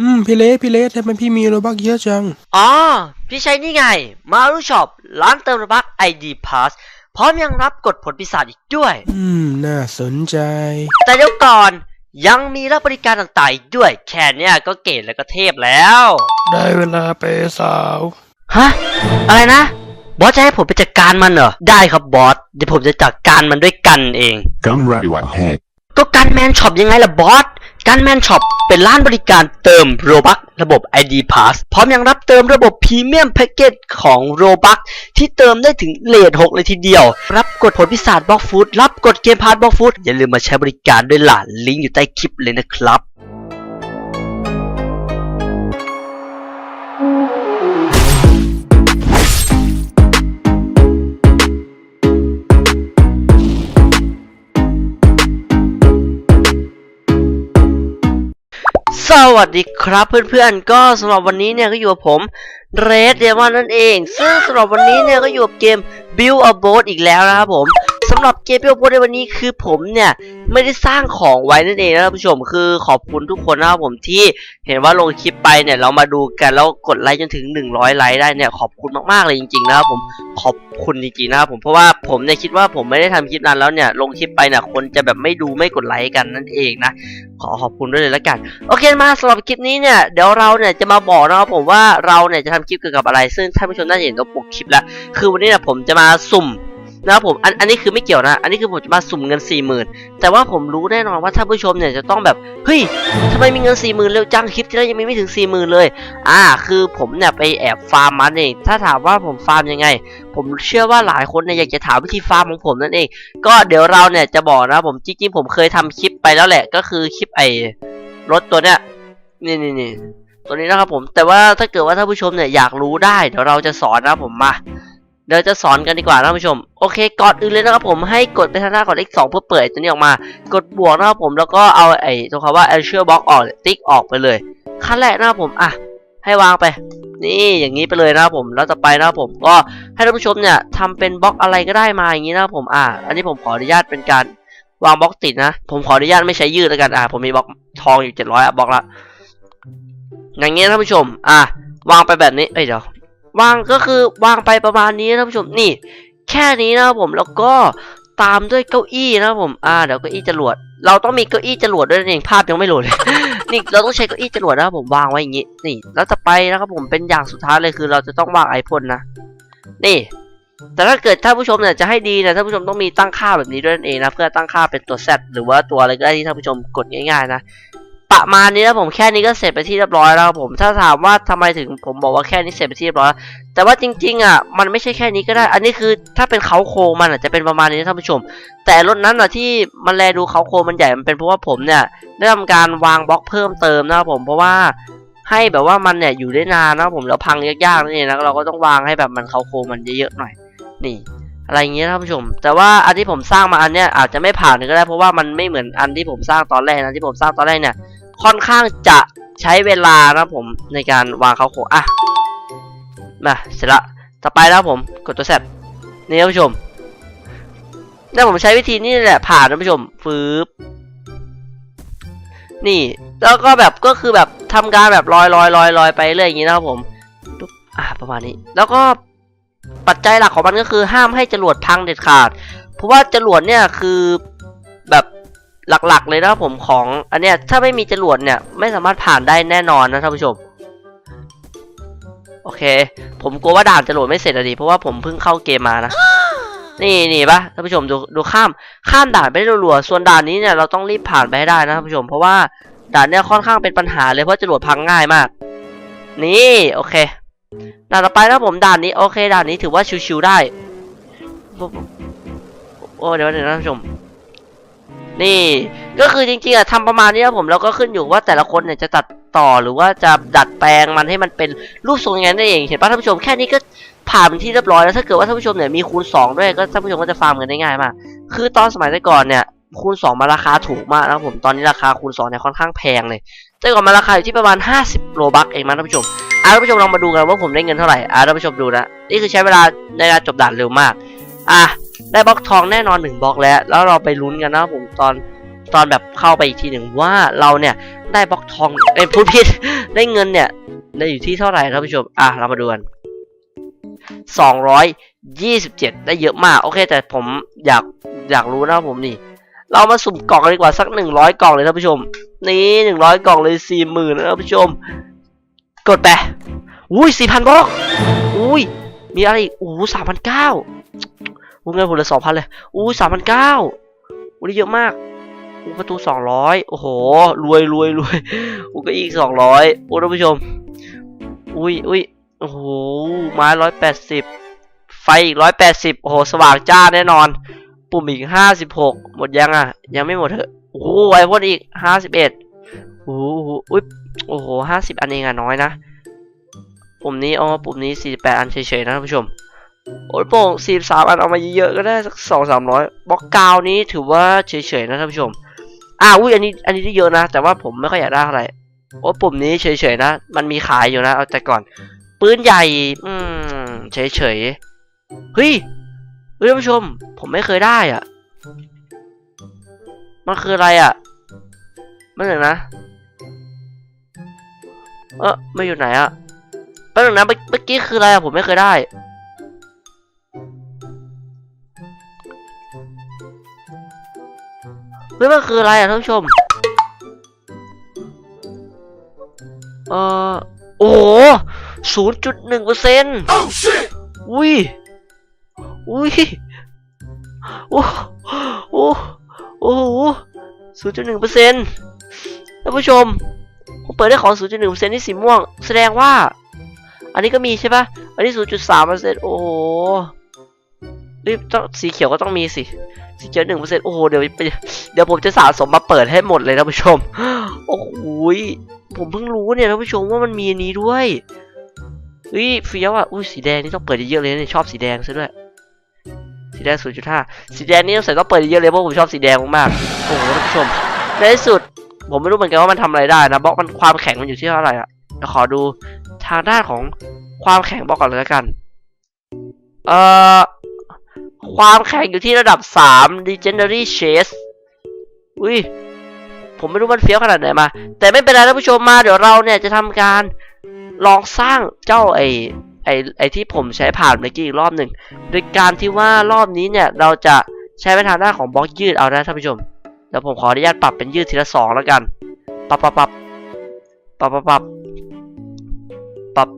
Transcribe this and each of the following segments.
อืมพี่เละพี่เละทำไมพี่มีโรบักเยอะจัง อ๋อ พี่ใช้นี่ไง มารุช็อปร้านเติมระบัก ID Pass พร้อมยังรับกดผลปีศาจอีกด้วย อืม น่าสนใจ แต่เดี๋ยวก่อนยังมีรับบริการต่างๆอีกด้วยแค่เนี้ยก็เก๋แล้วก็เทพแล้ว ได้เวลาไปสาว ฮะ อะไรนะ บอสจะให้ผมไปจัดการมันเหรอ ได้ครับบอส เดี๋ยวผมจะจัดการมันด้วยกันเอง Gunray Whitehead. ก็การแมนช็อปยังไงล่ะบอส การแมนช็อปเป็นร้านบริการเติมโรบักระบบ ID Pass พร้อมยังรับเติมระบบพรีเมียมแพ็กเกจของโรบักที่เติมได้ถึงเลท6เลยทีเดียว รับกดผลพิศาจบล็อกฟูดรับกดเกมพาร์ทบล็อกฟูดอย่าลืมมาใช้บริการด้วยล่ะลิงก์อยู่ใต้คลิปเลยนะครับ สวัสดีครับเพื่อนๆก็สำหรับวันนี้เนี่ยก็อยู่กับผมเรดเดมอนนั่นเอง ซึ่งสำหรับวันนี้เนี่ยก็อยู่กับเกม Build a Boat อีกแล้วนะครับผม เกม Build a Boat ในวันนี้คือผมเนี่ยไม่ได้สร้างของไว้นั่นเองนะครับผู้ชมคือขอบคุณทุกคนนะครับผมที่เห็นว่าลงคลิปไปเนี่ยเรามาดูกันแล้วกดไลค์จนถึง 100 ไลค์ได้เนี่ยขอบคุณมากๆเลยจริงๆนะครับผมขอบคุณจริงๆนะครับผมเพราะว่าผมเนี่ยคิดว่าผมไม่ได้ทำคลิปนั้นแล้วเนี่ยลงคลิปไปเนี่ยคนจะแบบไม่ดูไม่กดไลค์กันนั่นเองนะขอขอบคุณด้วยเลยละกัน โอเคมาสำหรับคลิปนี้เนี่ยเดี๋ยวเราเนี่ยจะมาบอกนะครับผมว่าเราเนี่ยจะทำคลิปเกี่ยวกับอะไร ซึ่งท่านผู้ชมน่าจะเห็นตัวปกคลิปแล้ว คือวันนี้เนี่ยผมจะมาสุ่ม นะครับผมอันอันนี้คือไม่เกี่ยวนะ อันนี้คือผมจะมาสุ่มเงิน4ี่หมื่นแต่ว่าผมรู้แน่นอนว่าท่านผู้ชมเนี่ยจะต้องแบบเฮ้ยทำไมมีเงิน4ี่หมื่นเร็วจังคลิปที่แล้วยังมีไม่ถึง4ี่หมื่นเลย อ่า คือผมเนี่ยไปแอบฟาร์มมันเองถ้าถามว่าผมฟาร์มยังไง ผมเชื่อว่าหลายคนเนี่ยอยากจะถามวิธีฟาร์มของผมนั่นเอง ก็เดี๋ยวเราเนี่ยจะบอกนะครับผมจริงๆผมเคยทำคลิปไปแล้วแหละ ก็คือคลิปไอ้รถตัวเนี้ยนี่นี่นี่ตัวนี้นะครับผมแต่ว่าถ้าเกิดว่าท่านผู้ชมเนี่ยอยากรู้ได้เดี๋ยวเราจะสอนนะครับผมมา เดี๋ยวจะสอนกันดีกว่านะท่านผู้ชม โอเคก่อนอื่นเลยนะครับผมให้กดไปทางหน้าก่อนเลขสองเพื่อเปิดตัวนี้ออกมา กดบวกนะครับผมแล้วก็เอาไอ้ตัวคำว่า a s u r e box ออกติ๊กออกไปเลย ขั้นแรกนะครับผมอะให้วางไป นี่อย่างนี้ไปเลยนะครับผมแล้วต่อไปนะครับผมก็ให้ท่านผู้ชมเนี่ยทำเป็นบล็อกอะไรก็ได้มาอย่างนี้นะครับผมอะอันนี้ผมขออนุญาตเป็นการวางบล็อกติดนะผมขออนุญาตไม่ใช้ยืดแล้วกันอะผมมีบล็อกทองอยู่เจ็ดร้อยอะบล็อกละอย่างเงี้ยท่านผู้ชม อะวางไปแบบนี้เอ้ยเดี๋ยว วางก็คือวางไปประมาณนี้ท่านผู้ชมนี่ แค่นี้นะครับผมแล้วก็ตามด้วยเก้าอี้นะครับผมอ่าเดี๋ยวเก้าอี้จรวด เราต้องมีเก้าอี้จรวดด้วยนั่นเองภาพยังไม่โหลดเลยนี่เราต้องใช้เก้าอี้จรวดนะครับผมวางไว้อย่างงี้นี่แล้วต่อไปนะครับผมเป็นอย่างสุดท้ายเลยคือ เราจะต้องวางไอพ่นนะนี่แต่ถ้าเกิดท่านผู้ชมเนี่ยจะให้ดีนี่ยท่านผู้ชมต้องมีตั้งค่าแบบนี้ด้วยนั่นเองนะเพื่อตั้งค่าเป็นตัว Z หรือว่าตัวอะไรก็ได้ที่ท่านผู้ชมกดง่ายๆนะ ประมาณนี้นะผมแค่นี้ก็เสร็จไปที่เรียบร้อยแล้วครับผมถ้าถามว่าทำไมถึงผมบอกว่าแค่นี้เสร็จไปที่เรียบร้อย แต่ว่าจริงๆอะมันไม่ใช่แค่นี้ก็ได้ อันนี้คือถ้าเป็นเขาโครงมันอะจะเป็นประมาณนี้นะท่านผู้ชม แต่รถนั้นอะที่มันแลดูเขาโครงมันใหญ่มันเป็นเพราะว่าผมเนี่ยได้ทำการวางบล็อกเพิ่มเติมนะครับผมเพราะว่าให้แบบว่ามันเนี่ยอยู่ได้นานนะครับผมแล้วพังยากๆนั่นเองนะเราก็ต้องวางให้แบบมันเขาโครงมันเยอะๆหน่อย นี่อะไรอย่างเงี้ยท่านผู้ชม แต่ว่าอันที่ผมสร้างมาอันเนี้ยอาจจะไม่ผ่านก็ได้เพราะว่ามันไม่เหมือนอันที่ผมสร้างตอนแรกนะที่ผมสร้างตอนแรกเนี่ย ค่อนข้างจะใช้เวลานะผมในการวางเขาโคอะมาเสร็จละต่อไปนะครับผมกดตัวแซดนี่ท่านผู้ชมนี่ผมใช้วิธีนี้แหละผ่านท่านผู้ชมฟืบนี่แล้วก็แบบก็คือแบบทำการแบบลอยลอยลอยลอยไปเรื่อยอย่างนี้นะครับผมปุ๊บอะประมาณนี้ แล้วก็ปัจจัยหลักของมันก็คือห้ามให้จรวดพังเด็ดขาด เพราะว่าจรวดเนี่ยคือ หลักๆเลยนะผมของอันเนี้ยถ้าไม่มีจรวดเนี่ยไม่สามารถผ่านได้แน่นอนนะท่านผู้ชมโอเค ผมกลัวว่าด่านจรวดไม่เสร็จอะดิเพราะว่าผมเพิ่งเข้าเกมมานะนี่นี่ปะท่านผู้ชมดูดูข้ามข้ามด่านไปได้รัวๆส่วนด่านนี้เนี่ยเราต้องรีบผ่านไปให้ได้นะท่านผู้ชม เพราะว่าด่านเนี่ยค่อนข้างเป็นปัญหาเลยเพราะจรวดพังง่ายมาก นี่โอเคด่านต่อไปนะผมด่านนี้โอเคด่านนี้ถือว่าชิวๆได้โอ้เดี๋ยวเดี๋ยวนะท่านผู้ชม นี่ก็คือจริงๆอะทำประมาณนี้นะผมแล้วก็ขึ้นอยู่ว่าแต่ละคนเนี่ยจะตัดต่อหรือว่าจะดัดแปลงมันให้มันเป็นรูปทรงยังไงนั่นเองเห็นป่ะท่านผู้ชมแค่นี้ก็ผ่านเป็นที่เรียบร้อยแล้วถ้าเกิดว่าท่านผู้ชมเนี่ยมีคูณ 2 ด้วยก็ท่านผู้ชมก็จะฟาร์มกันได้ง่ายมากคือตอนสมัยแต่ก่อนเนี่ยคูณ 2 มาราคาถูกมากนะครับผมตอนนี้ราคาคูณ2เนี่ยค่อนข้างแพงเลยแต่ก่อนมาราคาอยู่ที่ประมาณ 50โลบัคเองมั้งท่านผู้ชมอะท่านผู้ชมลองมาดูกันว่าผมได้เงินเท่าไหร่อะท่านผู้ชมดูนะนี่คือใช้เวลาในการจบด่านเร็วมากอะ ได้บล็อกทองแน่นอนหนึ่งบล็อกแล้ว แล้วเราไปลุ้นกันนะผมตอนตอนแบบเข้าไปอีกทีหนึ่งว่าเราเนี่ยได้บล็อกทองเอ้ยพูดผิดได้เงินเนี่ยได้อยู่ที่เท่าไหร่ท่านผู้ชมอะเรามาดูกันสองร้อยยี่สิบเจ็ดได้เยอะมาก โอเค แต่ผมอยากอยากรู้นะผมนี่ เรามาสุ่มกล่องดีกว่าสักหนึ่งร้อยกล่องเลยท่านผู้ชม นี่หนึ่งร้อยกล่องเลยสี่หมื่นนะท่านผู้ชม กดไปอุ้ยสี่พันบล็อกอุ้ยมีอะไรอีกอู้สามพัน เก้าอู้เงินผมเหลือสองพันเลย อู้สามพันเก้าอู้ได้เยอะมากอู้ประตูสองร้อยโอ้โห รวยรวยรวยอู้ก็อีกสองร้อยอู้ท่านผู้ชม อุ้ยอุ้ยโอ้โห ไม้ร้อยแปดสิบไฟอีกร้อยแปดสิบโอ้โห สว่างจ้าแน่นอน ปุ่มอีกห้าสิบหกหมดยังอะ ยังไม่หมดเถอะ โอ้โหไอพ่นอีกห้าสิบเอ็ดโอ้โหอุ้ยโอ้โหห้าสิบอันเองอะน้อยนะ ปุ่มนี้อ๋อปุ่มนี้สี่แปดอันเฉยๆนะท่านผู้ชม โอ้ยโป่งสี่สามอันเอามาเยอะๆก็ได้สักสองสามร้อยบล็อกกาวนี้ถือว่าเฉยๆนะท่านผู้ชมอ่าอุ้ยอันนี้อันนี้ได้เยอะนะ แต่ว่าผมไม่ค่อยอยากได้อะไรโอ้ปุ่มนี้เฉยๆนะ มันมีขายอยู่นะเอาแต่ก่อนปืนใหญ่ อืมเฉยๆเฮ้ยเฮ้ยท่านผู้ชม ผมไม่เคยได้อะ มันคืออะไรอะไม่หนึ่งนะ เออไม่อยู่ไหนอะแป๊บนึงนะเมื่อเมื่อกี้คืออะไรอะผมไม่เคยได้ เฮ้ยมันคืออะไรอะท่านผู้ชม เอ่อ โอ้ศูนย์จุดหนึ่งเปอร์เซ็นต์อุ้ย อุ้ย โอ้โอ้โอ้โหศูนย์จุดหนึ่งเปอร์เซ็นต์ท่านผู้ชมผมเปิดได้ของศูนย์จุดหนึ่งเปอร์เซ็นต์ที่สีม่วง แสดงว่า อันนี้ก็มีใช่ปะอันนี้ศูนย์จุดสามเปอร์เซ็นต์โอ้โห นี่ต้องสีเขียวก็ต้องมีสิ สีเขียวหนึ่งเปอร์เซ็นต์โอ้โห เดี๋ยวเดี๋ยวผมจะสะสมมาเปิดให้หมดเลยท่านผู้ชม โอ้โหผมเพิ่งรู้เนี่ยท่านผู้ชมว่ามันมีนี้ด้วยเฮ้ยเฟี้ยวอะ อุ้ยสีแดงนี่ต้องเปิดเยอะๆเลยเนี่ยชอบสีแดงซะด้วย สีแดง0.5สีแดงนี่ต้องใส่ต้องเปิดเยอะๆเลยเพราะผมชอบสีแดงมากๆโอ้โหท่านผู้ชม ในที่สุด ผมไม่รู้เหมือนกันว่ามันทำอะไรได้นะบล็อกมันความแข็งมันอยู่ที่เท่าไหร่อะขอดูทางด้านของความแข็งบล็อกก่อนเลยละกัน เอ่อ ความแข็งอยู่ที่ระดับ 3 Legendary Chase อุ้ย ผมไม่รู้มันเฟี้ยวขนาดไหนมา แต่ไม่เป็นไรท่านผู้ชมมา เดี๋ยวเราเนี่ยจะทำการลองสร้างเจ้าไอไอไอที่ผมใช้ผ่านเมื่อกี้อีกรอบหนึ่งโดยการที่ว่ารอบนี้เนี่ยเราจะใช้ไปทางด้าของบล็อกยืดเอานะท่านผู้ชมเดี๋ยวผมขออนุญาตปรับเป็นยืดทีละสองแล้วกันปรับปรับปรับปรับปรับปรับปรับ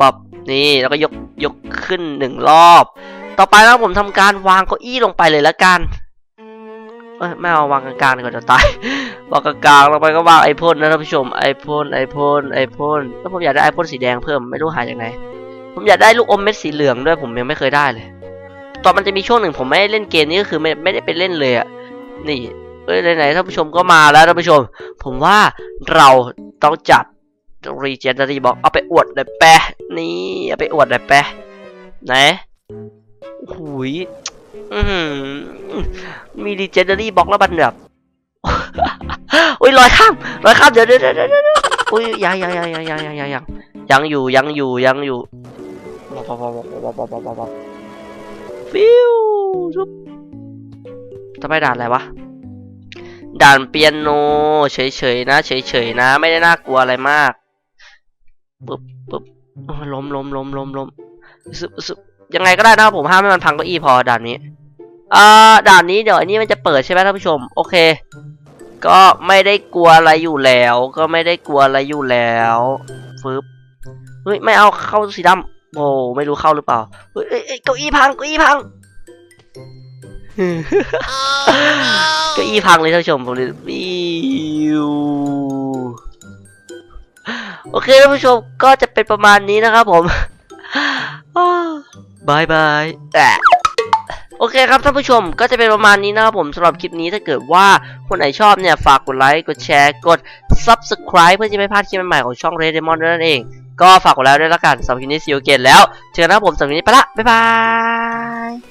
ปรับนี่แล้วก็ยกยกขึ้นหนึ่งรอบ ต่อไปแล้วผมทำการวางเก้าอี้ลงไปเลยแล้วกันเอ้ยไม่เอาวางกลางๆดีกว่าจะตายวางกลางๆลงไปก็วางไอพ่นนะท่านผู้ชมไอพ่นไอพ่นไอพ่นแล้วผมอยากได้ไอพ่นสีแดงเพิ่มไม่รู้หาจากไหนผมอยากได้ลูกอมเม็ดสีเหลืองด้วยผมยังไม่เคยได้เลย ตอนมันจะมีช่วงหนึ่งผมไม่ได้เล่นเกมนี้ก็คือไม่ไม่ได้ไปเล่นเลยอะนี่เอ้ยไหนๆท่านผู้ชมก็มาแล้วท่านผู้ชม ผมว่าเราต้องจัดรีเจนดารีบอกเอาไปอวดหน่อยแปะนี่เอาไปอวดหน่อยแปะไหน หุยมีรีเจนดารีบอกแล้วมันแบบอุ้ยลอยข้ามลอยข้ามเดี๋ยวเดี๋ยวเดี๋ยวเดี๋ยวเดี๋ยวอุ้ยยังยังยังยังยังยังยังยังยังอยู่ยังอยู่ยังอยู่วับวับบบบบบบฟิวชุบจะไปด่านอะไรวะด่านเปียโนเฉยๆนะ เฉยๆนะ ไม่ได้น่ากลัวอะไรมากปึ๊บปึ๊บล้มล้มล้มล้มล้มซึบซึบ ยังไงก็ได้นะครับผมห้ามให้มันพังเก้าอี้พอด่านนี้อ่าด่านนี้เดี๋ยวอันนี้มันจะเปิดใช่ไหมท่านผู้ชม โอเค ก็ไม่ได้กลัวอะไรอยู่แล้ว ก็ไม่ได้กลัวอะไรอยู่แล้วฟึบเฮ้ยไม่เอาเข้าสีดำโอ้ไม่รู้เข้าหรือเปล่าเฮ้ยเอ้ยเอ้ยเก้าอี้พังเก้าอี้พังเก้าอี้พังเลยท่านผู้ชมผมเลยวิวโอเคท่านผู้ชมก็จะเป็นประมาณนี้นะครับผม บายบายแอะโอเคครับท่านผู้ชมก็จะเป็นประมาณนี้นะครับผมสำหรับคลิปนี้ถ้าเกิดว่าคนไหนชอบเนี่ย ฝากกดไลค์กดแชร์กด subscribe เพื่อจะไม่พลาดคลิปใหม่ๆของช่อง Red Demon ด้วยนั่นเอง ก็ฝากกดไลค์ด้วยละกันสำหรับคลิปนี้ซีโอเกตแล้วเจอกันนะครับผมสำหรับคลิปนี้ไปละบ๊ายบาย